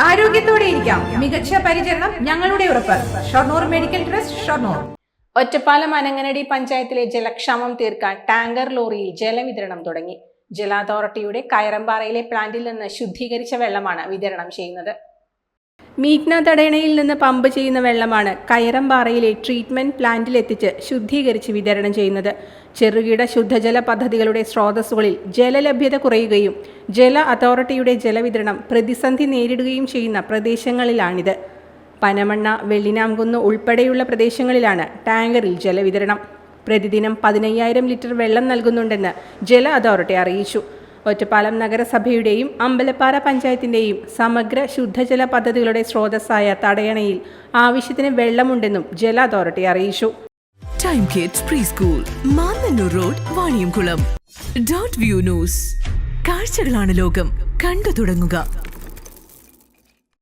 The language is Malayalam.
ആരോഗ്യത്തോടെ ഇരിക്കാം. മികച്ച പരിചരണം ഞങ്ങളുടെ ഉറപ്പ്. Shoranur medical trust Shoranur. Ottapalam Ananganadi പഞ്ചായത്തിലെ ജലക്ഷാമം തീർക്കാൻ ടാങ്കർ ലോറിയിൽ ജലവിതരണം തുടങ്ങി. ജല അതോറിറ്റിയുടെ കയറമ്പാറയിലെ പ്ലാന്റിൽ നിന്ന് ശുദ്ധീകരിച്ച വെള്ളമാണ് വിതരണം ചെയ്യുന്നത്. മീറ്റ്ന തടയണയിൽ നിന്ന് പമ്പ് ചെയ്യുന്ന വെള്ളമാണ് കയറമ്പാറയിലെ ട്രീറ്റ്മെന്റ് പ്ലാന്റിലെത്തിച്ച് ശുദ്ധീകരിച്ച് വിതരണം ചെയ്യുന്നത്. ചെറുകിട ശുദ്ധജല പദ്ധതികളുടെ സ്രോതസ്സുകളിൽ ജലലഭ്യത കുറയുകയും ജല അതോറിറ്റിയുടെ ജലവിതരണം പ്രതിസന്ധി നേരിടുകയും ചെയ്യുന്ന പ്രദേശങ്ങളിലാണിത്. പനമണ്ണ വെള്ളിനാംകുന്ന് ഉൾപ്പെടെയുള്ള പ്രദേശങ്ങളിലാണ് ടാങ്കറിൽ ജലവിതരണം. പ്രതിദിനം പതിനയ്യായിരം ലിറ്റർ വെള്ളം നൽകുന്നുണ്ടെന്ന് ജല അതോറിറ്റി അറിയിച്ചു. ഒറ്റപ്പാലം നഗരസഭയുടെയും അമ്പലപ്പാറ പഞ്ചായത്തിന്റെയും സമഗ്ര ശുദ്ധജല പദ്ധതികളുടെ സ്രോതസ്സായ തടയണയിൽ ആവശ്യത്തിന് വെള്ളമുണ്ടെന്നും ജല അതോറിറ്റി അറിയിച്ചു. Time kids pre school Mannanur road Vaniyamkulam dot view news കാഴ്ചകളാണ് ലോകം. കണ്ടു തുടങ്ങുക.